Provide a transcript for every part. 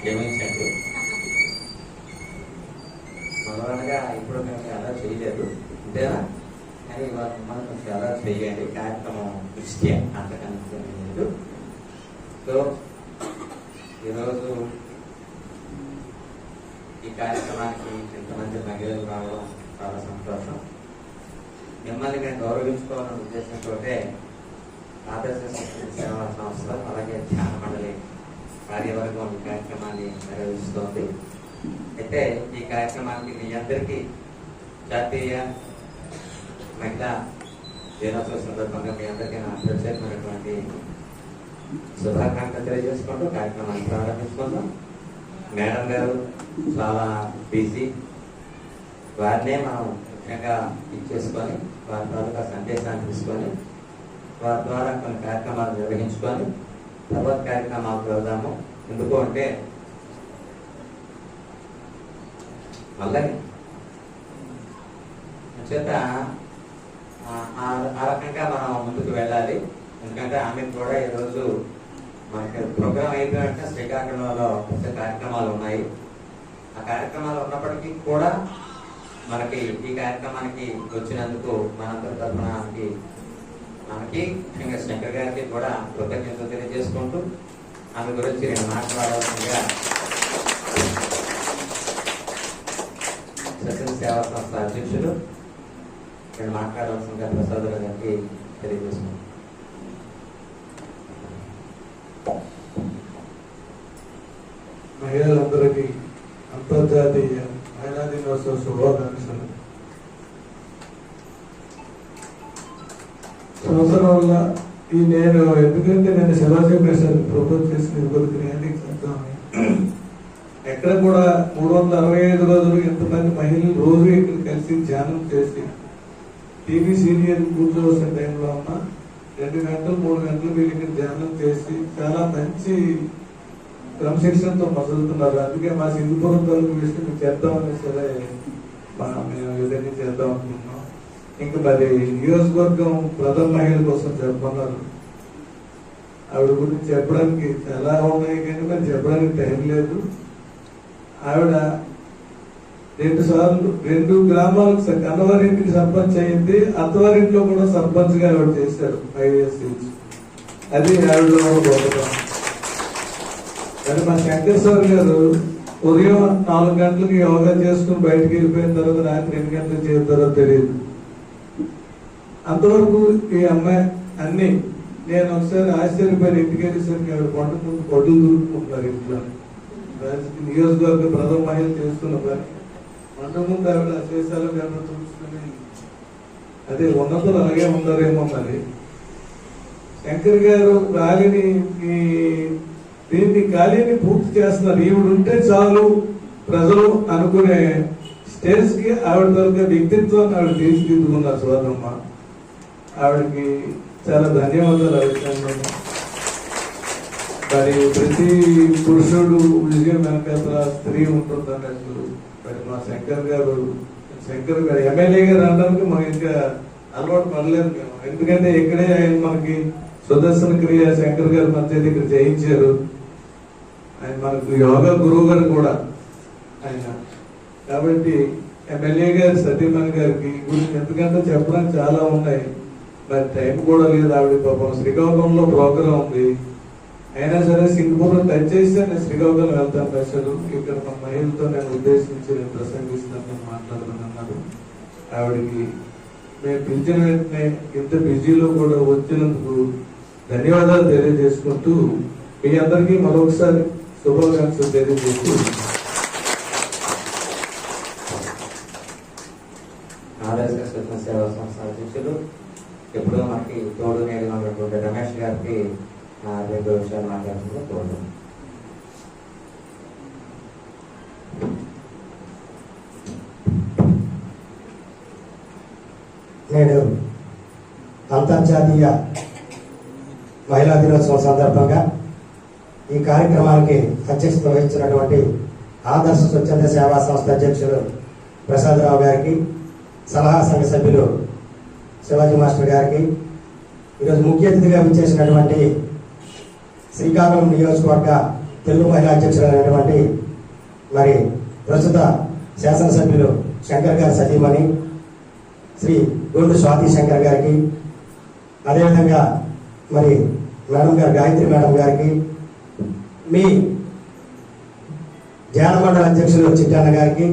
క్షమించండి మొదలనగా ఇప్పుడు మేము చాలా చేయలేదు అంతేనా? కానీ ఇవాళ మనం కొంచెం చాలా చేయండి. కార్యక్రమం దృష్ట్యా అంతకంటే లేదు సో ఈరోజు ఈ కార్యక్రమానికి ఇంతమంది మహిళలు రావడం చాలా సంతోషం. మిమ్మల్ని నేను గౌరవించుకోవాలనే ఉద్దేశంతో ఆదర్శ సేవా సంస్థ అలాగే ధ్యాన మండలి కార్యవర్గం కార్యక్రమాన్ని నిర్వహిస్తోంది. అయితే ఈ కార్యక్రమానికి మీ అందరికీ జాతీయ మహిళా దినోత్సవ సందర్భంగా మీ అందరికీ నా ప్రత్యేకమైనటువంటి శుభాకాంక్షలు తెలియజేసుకుంటూ కార్యక్రమాన్ని ప్రారంభించుకుందాం. మేడం గారు చాలా బిజీ. వారినే మనం ముఖ్యంగా ఇచ్చేసుకొని వారి ద్వారా సందేశాన్ని తీసుకొని వారి ద్వారా కొన్ని కార్యక్రమాలు నిర్వహించుకొని తర్వాత కార్యక్రమాలకు వెళ్దాము. ఎందుకు అంటే మళ్ళీ చేత ఆ- ఆ రకంగా మనం ముందుకు వెళ్ళాలి. ఎందుకంటే ఆమె కూడా ఈరోజు మనకి ప్రోగ్రామ్ అయిపోయినట్టు శ్రీకాకుళంలో పెద్ద కార్యక్రమాలు ఉన్నాయి. ఆ కార్యక్రమాలు ఉన్నప్పటికీ కూడా మనకి ఈ కార్యక్రమానికి వచ్చినందుకు మనందరి తరఫున ఆమెకి మనకి ముఖ్యంగా శంకర్ గారికి కూడా కృతజ్ఞతలు తెలియజేసుకుంటూ ఆమె గురించి నేను మాట్లాడాల్సిందిగా సచిన్ సేవా సంస్థ అధ్యక్షులు నేను మాట్లాడాల్సిందిగా ప్రసాద్ గారికి తెలియజేసుకుంటాను మహిళలందరికీ అంతర్జాతీయ మహిళా దినోత్సవ శుభాకాంక్షలు. వల్ల ఈ నేను ఎందుకంటే నేను శివాజీ ప్రసాద్ ప్రపోజ్ చేసిన కొద్ది గ్రాండింగ్ ఎక్కడ కూడా మూడు వందల అరవై ఐదు రోజులు ఎంతమంది మహిళలు రోజు ఇక్కడ కలిసి ధ్యానం చేసి టీవీ సీరియల్ కూర్చోవలసిన టైంలో ఉన్న రెండు గంటలు మూడు గంటలు వీళ్ళు ఇక్కడ ధ్యానం చేసి చాలా మంచి క్రమశిక్షణతో మొదలుతున్నారు అందుకే మా సింధుపురం తరపు విషయం మీకు చేద్దామని సరే మేము ఏదైనా చేద్దాం అనుకున్నాం ఇంకా మరి నియోజకవర్గం ప్రథమ మహిళ కోసం చెప్పన్నారు ఆవిడ గురించి చెప్పడానికి చాలా ఉన్నాయి కానీ మరి చెప్పడానికి టైం లేదు. ఆవిడ రెండు సార్లు రెండు గ్రామాలకు స- కన్నవారింటికి సర్పంచ్ అయింది. అత్తవారింట్లో కూడా సర్పంచ్గా ఆవిడ చేశారు ఫైవ్ ఇయర్స్ నుంచి. అది ఆవిడలో ఉన్న గొప్పతనం. కానీ మా శంకర్ సార్ గారు ఉదయం నాలుగు గంటలకు యోగా చేసుకుని బయటకు వెళ్ళిపోయిన తర్వాత రాత్రి ఎన్ని గంటలకు చేస్తారో తెలియదు. అంతవరకు ఈ అమ్మాయి అన్ని నేను ఒకసారి ఆశ్చర్యపోయిన ఇంటికి వెళ్ళేసరికి ఆవిడ పంట ముందు పొడ్లు దూరుకుంటున్నారు ఇంట్లో. నియోజకవర్గ ప్రథమ మహిళ చేస్తున్న పని. పంట ముందు ఆవిడ శేషాలు గంట చూసుకుని అదే ఉన్నతులు అలాగే ఉన్నారేమో మరి. శంకర్ గారు ర్యాలీని దీన్ని ఖాళీని పూర్తి చేస్తున్నారు. ఈవిడ ఉంటే చాలు ప్రజలు అనుకునే స్టేజ్కి ఆవిడ దొరికే వ్యక్తిత్వాన్ని ఆవిడ తీర్చిదిద్దుకున్నారు సోదరమ్మ ఆవిడకి చాలా ధన్యవాదాలు ఆ మరి ప్రతి పురుషుడు విజయం వెనకాల స్త్రీ ఉంటుంది అన్నట్టు మరి మా శంకర్ గారు శంకర్ గారు ఎమ్మెల్యే గారు అనడానికి మాకు ఇంకా అలవాటు పడలేదు మేము. ఎందుకంటే ఇక్కడే ఆయన మనకి సుదర్శన క్రియ శంకర్ గారు మధ్య ఇక్కడ చేయించారు. ఆయన మనకు యోగా గురువు గారు కూడా ఆయన. కాబట్టి ఎమ్మెల్యే గారు సతీమణి గారికి గురించి ఎందుకంటే చెప్పడానికి చాలా ఉన్నాయి. మరి టైం కూడా లేదు ఆవిడ పాపం శ్రీకాకుళంలో ప్రోగ్రాం ఉంది. అయినా సరే సింగపూర్ టచ్ చేస్తే నేను శ్రీకాకుళం వెళ్తాను అసలు ఇక్కడ మా మహిళతో నేను ఉద్దేశించి నేను ప్రసంగిస్తాను నేను మాట్లాడుతున్నాను ఆవిడకి మేము పిలిచిన వెంటనే ఇంత బిజీలో కూడా వచ్చినందుకు ధన్యవాదాలు తెలియజేసుకుంటూ మీ అందరికీ మరొకసారి శుభాకాంక్షలు తెలియజేస్తూ ఆదర్శ స్వచ్ఛ సేవా సంస్థ అధ్యక్షులు ఎప్పుడూ మనకి తోడు నేడుగా ఉన్నటువంటి రమేష్ గారికి ఆ, రెండు విషయాలు మాట్లాడుతుందో తోడు నేడు అంతర్జాతీయ మహిళా దినోత్సవం సందర్భంగా ఈ కార్యక్రమానికి అధ్యక్షత వహించినటువంటి ఆదర్శ స్వచ్ఛంద సేవా సంస్థ అధ్యక్షులు ప్రసాదరావు గారికి సలహా సంఘ సభ్యులు శివాజీ మాస్టర్ గారికి ఈరోజు ముఖ్య అతిథిగా విచ్చేసినటువంటి శ్రీకాకుళం నియోజకవర్గ తెలుగు మహిళా అధ్యక్షులైనటువంటి మరి ప్రస్తుత శాసనసభ్యులు శంకర్ గారి సతీమణి శ్రీ గోల్డ్ స్వాతి శంకర్ గారికి అదేవిధంగా మరి మేడం గారు గాయత్రి మేడం గారికి మీ ధ్యాన మండల అధ్యక్షులు చిట్టాన్న గారికి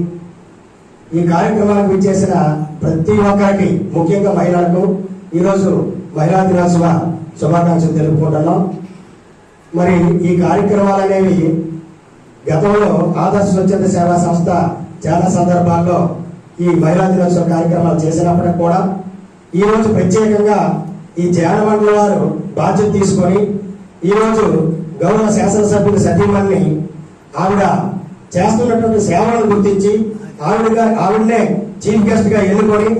ఈ కార్యక్రమానికి విచ్చేసిన ప్రతి ఒక్కరికి ముఖ్యంగా మహిళలకు ఈరోజు మహిళా దినోత్సవ శుభాకాంక్షలు తెలుపుకుంటున్నాం. మరి ఈ కార్యక్రమాలు అనేవి గతంలో ఆదర్శ స్వచ్ఛంద సేవా సంస్థ చాలా సందర్భాల్లో ఈ మహిళా దినోత్సవ కార్యక్రమాలు చేసినప్పటికి కూడా ఈ రోజు ప్రత్యేకంగా ఈ ధ్యాన మండలి వారు బాధ్యత తీసుకొని ఈరోజు గౌరవ శాసనసభ్యులు సతీమణి ఆవిడ చేస్తున్నటువంటి సేవలను గుర్తించి ఆవిడగా ఆవిడనే చీఫ్ గెస్ట్గా ఎన్నుకొని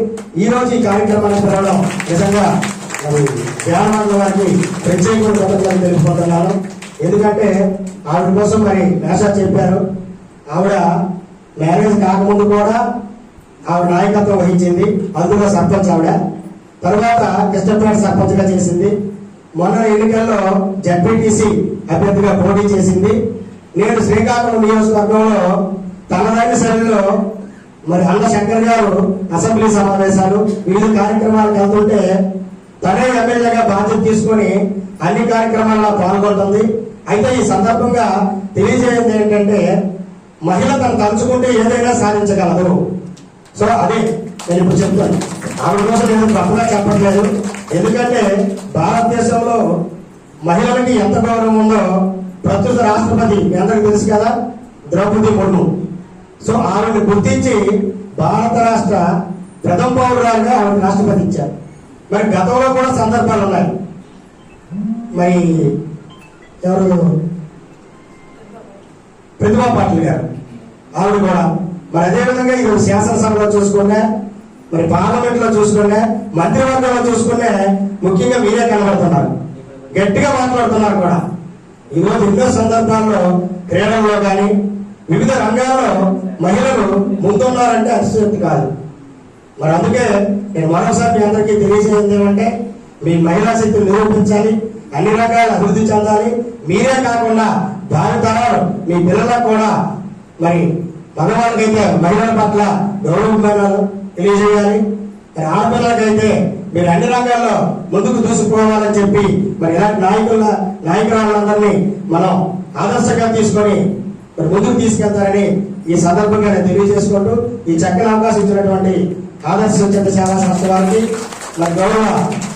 ఈ రోజు ఈ కార్యక్రమాన్ని పిలవడం నిజంగా మరి ధ్యాన మండలి వారికి ప్రత్యేకమైన కృతజ్ఞతలు తెలుపుకుంటున్నాను. ఎందుకంటే ఆవిడ కోసం మరి నేషా చెప్పారు. ఆవిడ మ్యారేజ్ కాకముందు కూడా ఆవిడ నాయకత్వం వహించింది. అందులో సర్పంచ్ ఆవిడ. తర్వాత కృష్ణపేట సర్పంచ్గా చేసింది. మొన్న ఎన్నికల్లో జడ్పీటీసీ అభ్యర్థిగా పోటీ చేసింది. నేడు శ్రీకాకుళం నియోజకవర్గంలో తనదైన శైలిలో మరి అన్న శంకర్ గారు అసెంబ్లీ సమావేశాలు వివిధ కార్యక్రమాలకు వెళ్తుంటే తనే ఎమ్మెల్యేగా బాధ్యత తీసుకొని అన్ని కార్యక్రమాల్లో పాల్గొంటుంది. అయితే ఈ సందర్భంగా తెలియజేయండి ఏంటంటే మహిళ తను తలుచుకుంటే ఏదైనా సాధించగలదు. సో అదే నేను ఇప్పుడు చెప్తాను ఆవిడ కోసం నేను తప్పుగా చెప్పట్లేదు ఎందుకంటే భారతదేశంలో మహిళలకి ఎంత గౌరవం ఉందో ప్రస్తుత రాష్ట్రపతి మీ అందరికి తెలుసు కదా ద్రౌపది ముర్ము. సో ఆవిడని గుర్తించి భారత రాష్ట్ర ప్రథమ పౌరురాలుగా ఆవిడ రాష్ట్రపతి ఇచ్చారు. మరి గతంలో కూడా సందర్భాలు ఉన్నాయి. మరి ఎవరు? ప్రతిభా పాటిల్ గారు. ఆవిడ కూడా. మరి అదే విధంగా ఈరోజు శాసనసభలో చూసుకున్నా మరి పార్లమెంట్లో చూసుకున్నా మంత్రివర్గంలో చూసుకున్నా ముఖ్యంగా మీరే కనబడుతున్నారు. గట్టిగా మాట్లాడుతున్నారు కూడా. ఈ రోజు ఎన్నో సందర్భాల్లో క్రీడల్లో కానీ వివిధ రంగాల్లో మహిళలు ముందున్నారంటే అతిశక్తి కాదు. మరి అందుకే నేను మరోసారి మీ అందరికీ తెలియజేయడం ఏమంటే మీ మహిళా శక్తిని నిరూపించాలి అన్ని రకాల అభివృద్ధి చెందాలి. మీరే కాకుండా దాని తరాలు మీ పిల్లలకు కూడా. మరి మగవాళ్ళకైతే మహిళల పట్ల గౌరవమానాలు తెలియజేయాలి. మరి ఆడపిల్లలకైతే మీరు అన్ని రంగాల్లో ముందుకు దూసుకుపోవాలని చెప్పి మరి ఇలాంటి నాయకుల నాయకురాలందరినీ మనం ఆదర్శంగా తీసుకొని మరి ముందుకు తీసుకెళ్తారని ఈ సందర్భంగా నేను తెలియజేసుకుంటూ ఈ చక్కని అవకాశం ఇచ్చినటువంటి ఆదర్శ స్వచ్ఛంద సేవా సంస్థ వారికి నా గౌరవ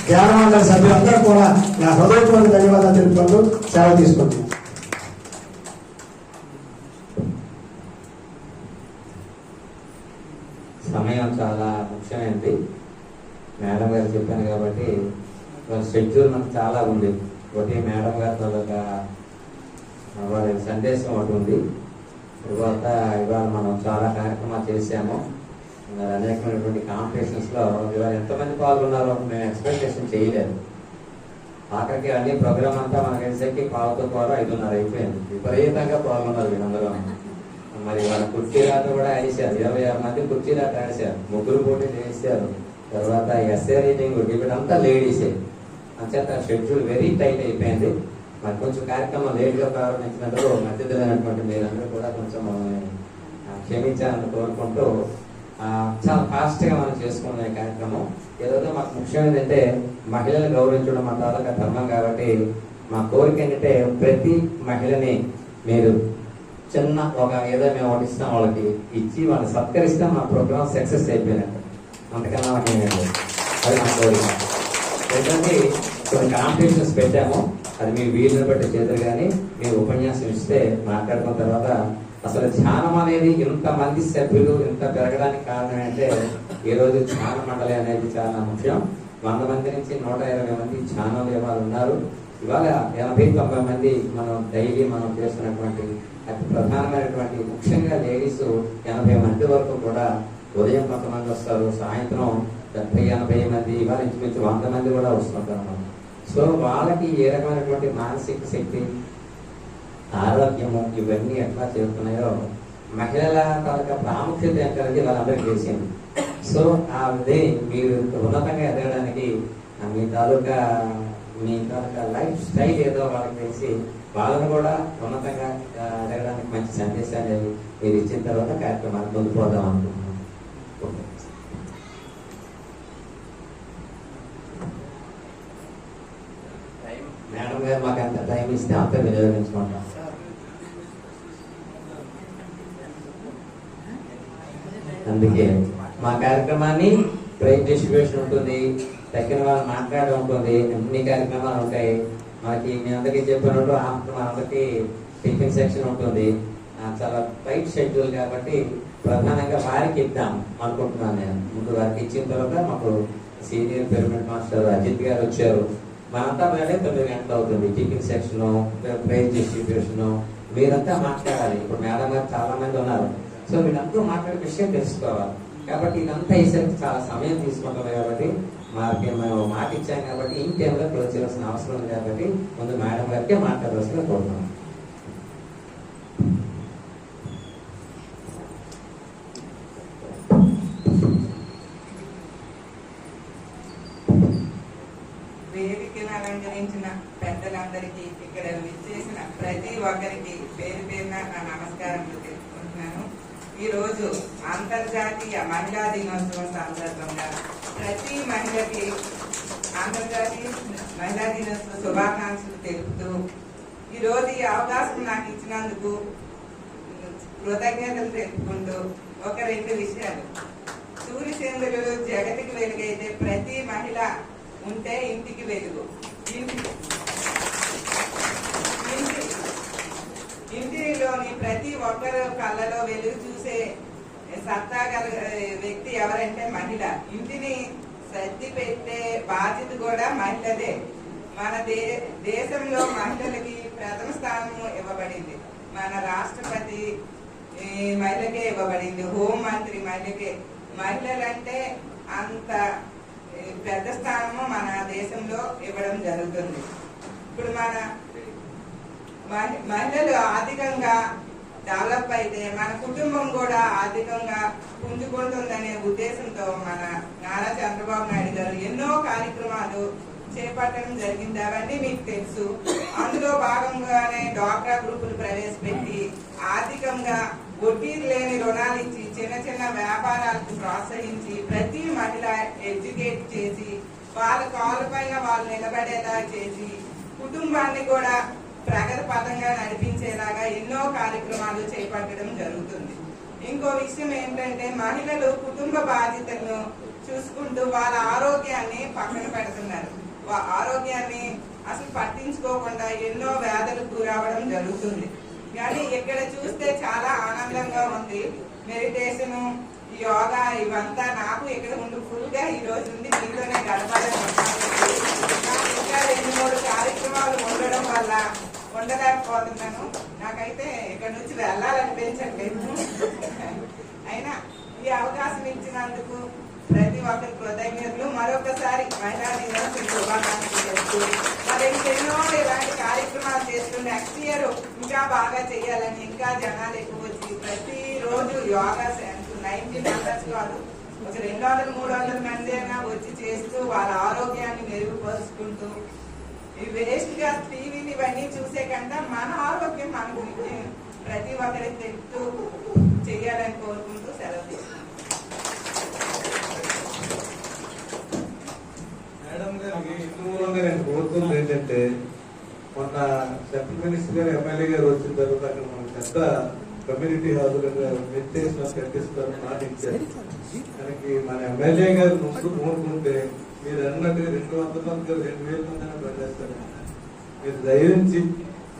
ధ్యానమండలి సభ్యులందరూ కూడా నా హృదయపూర్వక ధన్యవాదాలు తెలుపుకుంటూ సేవ తీసుకుంటున్నాను. సమయం చాలా ముఖ్యమైనది మేడం గారు చెప్పాను కాబట్టి షెడ్యూల్ మనకు చాలా ఉంది. ఒకటి మేడం గారితో ఒక వారి సందేశం ఒకటి ఉంది. తర్వాత ఇవాళ మనం చాలా కార్యక్రమాలు చేశాము. అనేకమైనటువంటి కాంపిటీషన్స్లో ఇవాళ ఎంతమంది పాల్గొన్నారో మేము ఎక్స్పెక్టేషన్ చేయలేదు. ఆఖరికి అన్ని ప్రోగ్రామ్ అంతా మనకి వేసేకి పాలతో కూడా ఐదున్నర అయిపోయింది. విపరీతంగా పాల్గొన్నారు వీళ్ళందరూ మరి వాళ్ళ కుర్చీరాట కూడా ఆడేశారు. ఇరవై ఆరు మంది కుర్చీరాట ఆడేశారు. ముగ్గురు పోటీ చేశారు. తర్వాత ఎస్ఏ రీడింగ్ వీళ్ళంతా లేడీసే. అంచేత షెడ్యూల్ వెరీ టైట్ అయిపోయింది. మరి కొంచెం కార్యక్రమం లేట్గా ప్రారంభించినందుకు మధ్యదైనటువంటి మీరందరూ కూడా కొంచెం క్షమించాలని కోరుకుంటూ చాలా ఫాస్ట్గా మనం చేసుకునే కార్యక్రమం. ఏదైతే మాకు ముఖ్యం ఏంటంటే మహిళలు గౌరవించడం మా తాలూకా ధర్మం కాబట్టి మా కోరిక ఏంటంటే ప్రతి మహిళని మీరు చిన్న ఒక ఏదో మేము ఒకటి ఇస్తాం వాళ్ళకి ఇచ్చి వాళ్ళని సత్కరిస్తే మా ప్రోగ్రామ్ సక్సెస్ అయిపోయినట్టు. అంతకన్నా మాకు అది కోరిక. కొన్ని కాంపిటీషన్స్ పెట్టాము. అది మీ వీలుని బట్టి చేద్దరు కానీ మీరు ఉపన్యాసం ఇస్తే మాట్లాడుకున్న తర్వాత అసలు ధ్యానం అనేది ఇంతమంది సభ్యులు ఇంత పెరగడానికి కారణం అంటే ఈ రోజు ధ్యాన మండలి అనేది చాలా ముఖ్యం. వంద మంది నుంచి నూట ఇరవై మంది ధ్యానం వాళ్ళు ఉన్నారు. ఇవాళ ఎనభై తొంభై మంది మనం డైలీ మనం చేస్తున్నటువంటి అతి ప్రధానమైనటువంటి ముఖ్యంగా లేడీస్ ఎనభై మంది వరకు కూడా ఉదయం కొంతమంది వస్తారు సాయంత్రం డెబ్బై ఎనభై మంది ఇవాళ ఇంచుమించు వంద మంది కూడా వస్తుంటారు మనం సో వాళ్ళకి ఏ రకమైనటువంటి మానసిక శక్తి ఆరోగ్యము ఇవన్నీ ఎట్లా చేస్తున్నాయో మహిళల తాలూకా ప్రాముఖ్యత ఎక్కడికి వాళ్ళందరికీ తెలిసింది. సో అది మీరు ఉన్నతంగా ఎదగడానికి మీ తాలూకా మీ తాలూకా లైఫ్ స్టైల్ ఏదో వాళ్ళకి తెలిసి వాళ్ళను కూడా ఉన్నతంగా ఎదగడానికి మంచి సందేశాన్ని మీరు ఇచ్చిన తర్వాత కార్యక్రమాన్ని ముందు పోదాం అనుకుంటున్నాం మేడం గారు మాకు అంత టైం ఇస్తే అంత వినియోగించుకుంటాం. అందుకే మా కార్యక్రమాన్ని ప్రైజ్ డిస్ట్రిబ్యూషన్ ఉంటుంది. తక్కిన వాళ్ళు మాట్లాడడం ఉంటుంది అన్ని కార్యక్రమాలు ఉంటాయి. మనకి మీ అందరికీ చెప్పినట్టు ఆఫ్టర్ మనందరికీ టిఫిన్ సెక్షన్ ఉంటుంది. చాలా టైట్ షెడ్యూల్ కాబట్టి ప్రధానంగా వారికి ఇద్దాం అనుకుంటున్నాను నేను. ముందు వారికి ఇచ్చిన తర్వాత మాకు సీనియర్ పిరమిడ్ మాస్టర్ అజిత్ గారు వచ్చారు. మనంతా వెళ్ళే తొమ్మిది గంటలు అవుతుంది. టిఫిన్ సెక్షన్ ప్రైజ్ డిస్ట్రిబ్యూషన్ మీరంతా మాట్లాడాలి. ఇప్పుడు మేడం గారు చాలా మంది ఉన్నారు. సో వీళ్ళందరూ మాట్లాడే విషయం తెలుసుకోవాలి. కాబట్టి ఇదంతా ఈసారికి చాలా సమయం తీసుకుంటుంది కాబట్టి మాకి మేము మాట ఇచ్చాం కాబట్టి ఇంకేమైనా టైంలో క్లోజ్ చేయాల్సిన అవసరం ఉంది కాబట్టి ముందు మేడం గారికి మాట్లాడవలసిన కోరుతున్నాం వేదికను అలంకరించిన పెద్దలందరికీ ఇక్కడ విచ్చేసిన ప్రతి ఒక్కరికి పేరు పేరున నా నమస్కారములు తెలుపుకుంటున్నాను ఈ రోజు అంతర్జాతీయ మహిళా దినోత్సవం సందర్భంగా ప్రతి మహిళకి అంతర్జాతీయ మహిళా దినోత్సవ శుభాకాంక్షలు తెలుపుతూ ఈ రోజు ఈ అవకాశం నాకు ఇచ్చినందుకు కృతజ్ఞతలు తెలుపుకుంటూ ఒక రెండు విషయాలు. సూర్యచంద్రులు జగతికి వెలుగైతే ప్రతి మహిళ ఉంటే ఇంటికి వెలుగు. ఇంటి ఇంటిలోని ప్రతి ఒక్కరు కళ్ళలో వెలుగు చూసే సత్తా గల వ్యక్తి ఎవరంటే మహిళ. ఇంటిని సర్ది పెట్టే బాధ్యత కూడా మహిళదే. మన దే దేశంలో మహిళలకి ప్రథమ స్థానం ఇవ్వబడింది. మన రాష్ట్రపతి ఈ, మహిళకే ఇవ్వబడింది. హోం మంత్రి మహిళకే. మహిళలంటే అంత పెద్ద స్థానము మన దేశంలో ఇవ్వడం జరుగుతుంది. ఇప్పుడు మన మహి- మహిళలు ఆర్థికంగా డెవలప్ అయితే మన కుటుంబం కూడా ఆర్థికంగా పుంజుకుంటుందనే ఉద్దేశంతో మన నారా చంద్రబాబు నాయుడు గారు ఎన్నో కార్యక్రమాలు చేపట్టడం జరిగింది. అవన్నీ మీకు తెలుసు. అందులో భాగంగానే డ్వాక్రా గ్రూపులు ప్రవేశపెట్టి ఆర్థికంగా వడ్డీ లేని రుణాలు ఇచ్చి చిన్న చిన్న వ్యాపారాలకు ప్రోత్సహించి ప్రతి మహిళ ఎడ్యుకేట్ చేసి వాళ్ళ కాళ్ళ పైన వాళ్ళు నిలబడేలా చేసి కుటుంబాన్ని కూడా ప్రగతిపథంగా నడిపించేలాగా ఎన్నో కార్యక్రమాలు చేపట్టడం జరుగుతుంది. ఇంకో విషయం ఏంటంటే మహిళలు కుటుంబ బాధ్యతలను చూసుకుంటూ వాళ్ళ ఆరోగ్యాన్ని పక్కన పెడుతున్నారు. వా- ఆరోగ్యాన్ని అసలు పట్టించుకోకుండా ఎన్నో వ్యాధులకు గురవడం జరుగుతుంది. కానీ ఇక్కడ చూస్తే చాలా ఆనందంగా ఉంది. మెడిటేషన్ యోగా ఇవంతా నాకు ఇక్కడ ఉండి ఫుల్గా ఈ రోజు ఉంది మీతోనే గడపాలని నాకు ఇంకా రెండు మూడు కార్యక్రమాలు ఉండడం వల్ల ఉండలేకపోతున్నాను. నాకైతే ఇక్కడ నుంచి వెళ్ళాలనిపించట్లేదు. అయినా ఈ అవకాశం ఇచ్చినందుకు ప్రతి ఒక్కరి కృతజ్ఞతలు. మరొకసారి మహిళా దినోత్సవ శుభాకాంక్షలు చెప్తూ మరి ఎన్నో ఇలాంటి కార్యక్రమాలు చేస్తుండే ఇంకా బాగా చేయాలని ఇంకా జనాలు ఎక్కువ వచ్చి ప్రతిరోజు యోగా యోగా నైన్టీ మెంబర్స్ కాదు ఒక రెండు వందల మూడు వందల మంది అయినా వచ్చి చేస్తూ వాళ్ళ ఆరోగ్యాన్ని మెరుగుపరుచుకుంటూ ఈ వేస్ట్గా టీవీని ఇవన్నీ చూసే కంటే మన ఆరోగ్యం మనకు ముఖ్యం. ప్రతి ఒక్కరికి తెలుపుతూ చెయ్యాలని కోరుకుంటూ సెలవు తీసుకుంటాం మేడం గారు కోరుతుంది ఏంటంటే మొన్న సెంట్రల్ మినిస్టర్ గారు ఎమ్మెల్యే గారు వచ్చిన తర్వాత అక్కడ మనకు పెద్ద కమ్యూనిటీ హాల్ మెడిటేషన్ కట్టిస్తారు మాట ఇచ్చారు దానికి మన ఎమ్మెల్యే గారు ముందు కోరుకుంటే మీరు అన్నట్టు రెండు వందల మంది రెండు వేల మంది అయినా పనిచేస్తారు. మీరు దయించి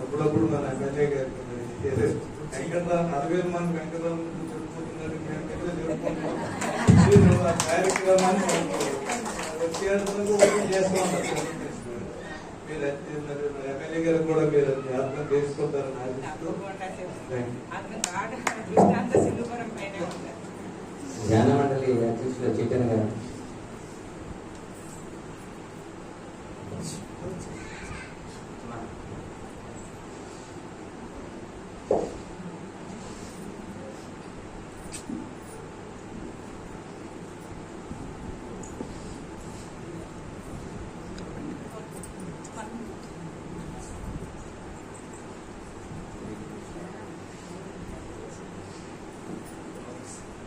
అప్పుడప్పుడు మన ఎమ్మెల్యే గారికి వెంకటరావు నలభై వేల మంది వెంకటరావు జరుపుకుంటున్నారు మేము ఎక్కడ జరుపుకుంటున్నాం మీరు ఆ కార్యక్రమాన్ని ಎಮ್ಎಲ್ಎಗೆಲ್ಲ ಕೊಡಕ್ಕೆ ಇರುತ್ತೆ ಅದನ್ನ ಬೇಯಿಸ್ಕೊತಾರೆ ಧ್ಯಾನ ಮಾಡಲಿ ಅಧ್ಯಕ್ಷ ಚೇತನ Thank you.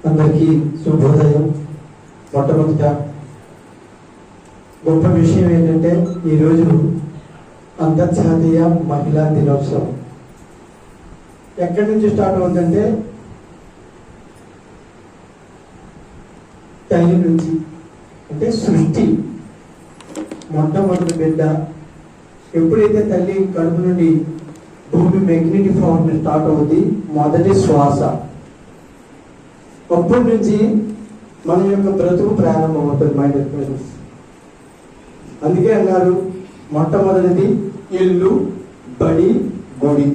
అందరికీ శుభోదయం. మొట్టమొదట గొప్ప విషయం ఏంటంటే ఈరోజు అంతర్జాతీయ మహిళా దినోత్సవం. ఎక్కడి నుంచి స్టార్ట్ అవుతుందంటే తల్లి నుంచి అంటే సృష్టి. మొట్టమొదటి బిడ్డ ఎప్పుడైతే తల్లి కడుపు నుండి భూమి మెగ్నిటీ ఫార్మ్ స్టార్ట్ అవుతుంది మొదటి శ్వాస. అప్పటి నుంచి మన యొక్క బ్రతుకు ప్రారంభమవుతుంది మై డియర్ ఫ్రెండ్స్ అందుకే అన్నారు మొట్టమొదటిది ఇల్లు బడి గుడి.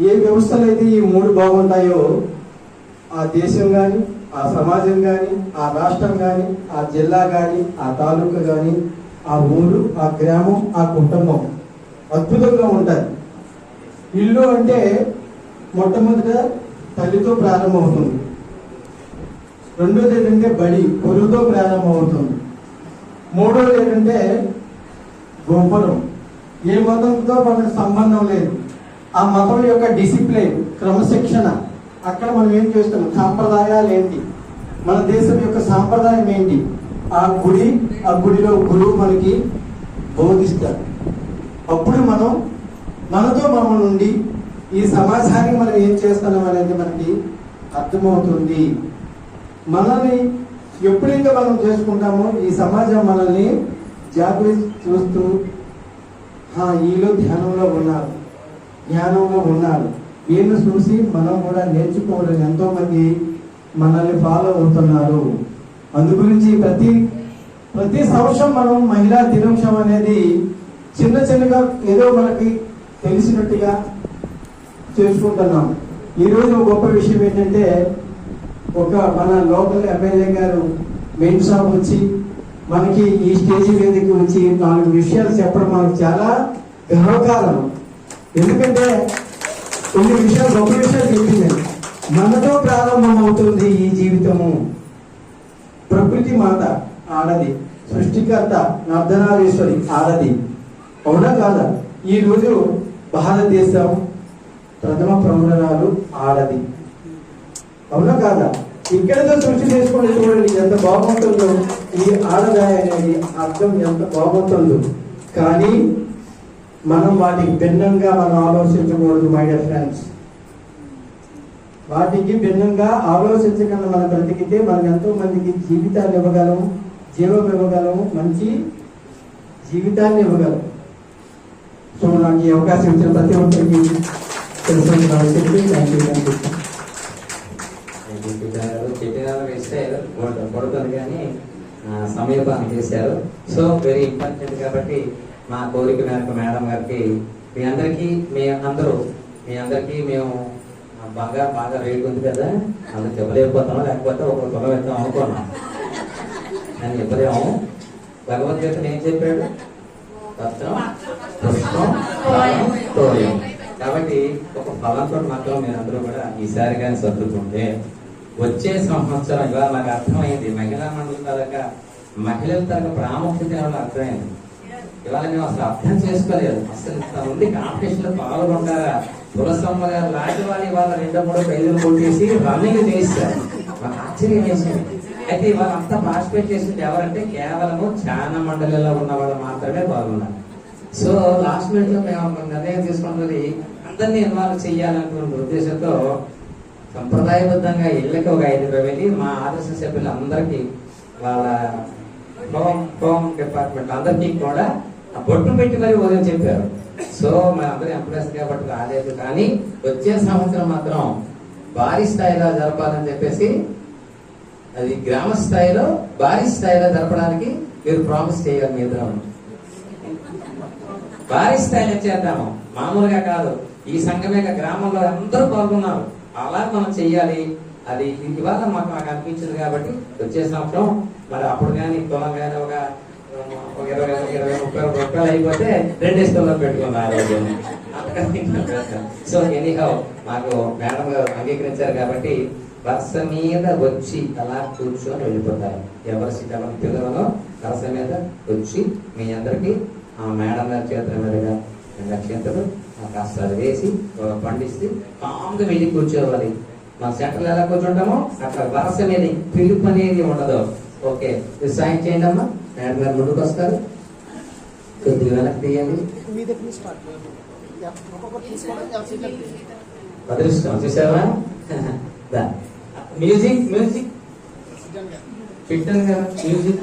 ఏ వ్యవస్థలు అయితే ఈ మూడు బాగుంటాయో ఆ దేశం కానీ ఆ సమాజం కానీ ఆ రాష్ట్రం కానీ ఆ జిల్లా కానీ ఆ తాలూకా కానీ ఆ ఊరు ఆ గ్రామం ఆ కుటుంబం అద్భుతంగా ఉంటుంది ఇల్లు అంటే మొట్టమొదట తల్లితో ప్రారంభమవుతుంది. రెండోది ఏంటంటే బడి పొరుగుతో ప్రారంభమవుతుంది. మూడోది ఏంటంటే గోపురం ఏ మతంతో మనకు సంబంధం లేదు. ఆ మతం యొక్క డిసిప్లిన్ క్రమశిక్షణ. అక్కడ మనం ఏం చేస్తాం? సాంప్రదాయాలు ఏంటి? మన దేశం యొక్క సాంప్రదాయం ఏంటి? ఆ గుడి ఆ గుడిలో గురువు మనకి బోధిస్తారు అప్పుడు మనం మనతో మనం నుండి ఈ సమాజానికి మనం ఏం చేస్తున్నాం అనేది మనకి అర్థమవుతుంది. మనల్ని ఎప్పుడైతే మనం చేసుకుంటామో ఈ సమాజం మనల్ని జాగ్రత్త చూస్తూ ఈలో ధ్యానంలో ఉన్నారు జ్ఞానంలో ఉన్నారు. వీళ్ళు చూసి మనం కూడా నేర్చుకోవాలని ఎంతో మంది మనల్ని ఫాలో అవుతున్నారు. అందు గురించి ప్రతి ప్రతి సంవత్సరం మనం మహిళా దినోత్సవం అనేది చిన్న చిన్నగా ఏదో మనకి తెలిసినట్టుగా చేసుకుంటున్నాం. ఈరోజు గొప్ప విషయం ఏంటంటే ఒక మన లోకల్ ఎమ్మెల్యే గారు మెయిన్ షాప్ వచ్చి మనకి ఈ స్టేజ్ వేదిక వచ్చి నాలుగు విషయాలు చెప్పడం మనకు చాలా గర్వకాలం ఎందుకంటే కొన్ని విషయాలు గొప్ప విషయాలు చెప్పింది. మనతో ప్రారంభం అవుతుంది ఈ జీవితము. ప్రకృతి మాత ఆడది సృష్టికర్త నర్ధనారీశ్వరి ఆడది. అవునా కాదా? ఈ రోజు భారతదేశం ప్రథమ ప్రముఖరాలు ఆడది. అవునా కాదా? ఇక్కడతో సృష్టి చేసుకుని చూడండి ఎంత బాగుంటుందో. ఈ ఆడదాయ అనేది అర్థం ఎంత బాగుంటుందో. కానీ మనం వాటికి భిన్నంగా మనం ఆలోచించకూడదు మై డియర్ ఫ్రెండ్స్ వాటికి భిన్నంగా ఆలోచించకుండా మనం బ్రతికితే మనం ఎంతో మందికి జీవితాన్ని ఇవ్వగలం జీవం ఇవ్వగలం మంచి జీవితాన్ని ఇవ్వగలం సో నాకు ఈ అవకాశం ఇచ్చిన ప్రతి ఒక్కరికి తెలుసు చెప్పి థ్యాంక్ యూ థ్యాంక్ యూ వేస్తే కొడుతుంది కానీ సమీపం చేశారు సో వెరీ ఇంపార్టెంట్ కాబట్టి మా కోరిక మేరకు మేడం గారికి మీ అందరికీ మీ అందరూ మీ అందరికీ మేము బాగా బాగా రేట్ ఉంది కదా? అందుకు చెప్పలేకపోతున్నాం లేకపోతే ఒక పొలం వెళ్తాం అనుకున్నాం. అని చెప్పలేము. భగవద్గీత ఏం చెప్పాడు? పత్రం పుష్పం తోయం. కాబట్టి ఒక ఫలంతో మాత్రం మీరు అందరూ కూడా ఈసారి కానీ సర్దుకుంటే వచ్చే సంవత్సరం ఇవాళ నాకు అర్థమైంది. మహిళా మండలి తాలూకా మహిళల తరగ ప్రాముఖ్యత ఏమో అర్థమైంది. ఇవాళ మేము అసలు అర్థం చేసుకోలేదు. అసలు ఇంతమంది కాంపిటీషన్లో పాల్గొంటారా? తులసమ్మ గారు లాంటి వాళ్ళు ఇవాళ రెండో మూడో ప్రైజులు కొట్టేసి రన్నింగ్ చేశారు. ఆశ్చర్యం వేసింది. అయితే ఇవాళ అంతా పార్టిసిపేట్ చేసింది ఎవరంటే కేవలము చాలా మండలిలో ఉన్న వాళ్ళు మాత్రమే పాల్గొన్నారు సో లాస్ట్ మినిట్లో మేము నిర్ణయం తీసుకున్నది అందరినీ ఇన్వాల్వ్ చేయాలనుకున్న ఉద్దేశంతో సంప్రదాయబద్ధంగా ఇళ్ళకి ఒక ఐదు వెళ్ళి మా ఆదర్శ సభ్యులందరికీ వాళ్ళ హోమ్ హోమ్ డిపార్ట్మెంట్ అందరికీ కూడా ఆ బొట్టు పెట్టి మరి ఉదయం చెప్పారు. సో మన అందరూ ఎంప్లాయీస్ కాబట్టి రాలేదు కానీ వచ్చే సంవత్సరం మాత్రం భారీ స్థాయిలో జరపాలని చెప్పేసి అది గ్రామ స్థాయిలో భారీ స్థాయిలో జరపడానికి మీరు ప్రామిస్ చేయాలి మీ ఇద్దరం. భారీ స్థాయిలో చేద్దాము. మామూలుగా కాదు. ఈ సంఘమే గ్రామంలో అందరూ పాల్గొన్నారు. అలా మనం చెయ్యాలి. అది ఇవాళ మాకు నాకు అనిపించింది కాబట్టి వచ్చే సంవత్సరం మరి అప్పుడు కానీ తులం కానీ ఒక ఒక ఇరవై ఇరవై ముప్పై రూపాయలు అయిపోతే రెండు ఇష్టంలో పెట్టుకున్నారు సో ఎనీహౌ మాకు మేడం గారు అంగీకరించారు కాబట్టి వరుస మీద వచ్చి అలా కూర్చొని వెళ్ళిపోతారు. ఎవరి సీట్ ఎవరి పిల్లలలో వరుస మీద వచ్చి మీ అందరికీ ఆ మేడం గారి చేతుల మీదుగా ఆ కాస్త వేసి పండిస్తే కామ్గా వెళ్ళి కూర్చోవాలి. మన సెంటర్లో ఎలా కూర్చుంటామో అక్కడ వరస మీద పిలుపు అనేది ఉండదు. ఓకే సాయం చేయండి అమ్మా. మేడం గారు ముందుకు వస్తారు. కొద్దిగా వెనక్కి తీయండి. అదృష్టం చూసావా. Music music. ఫిట్టన్ గారు మ్యూజిక్.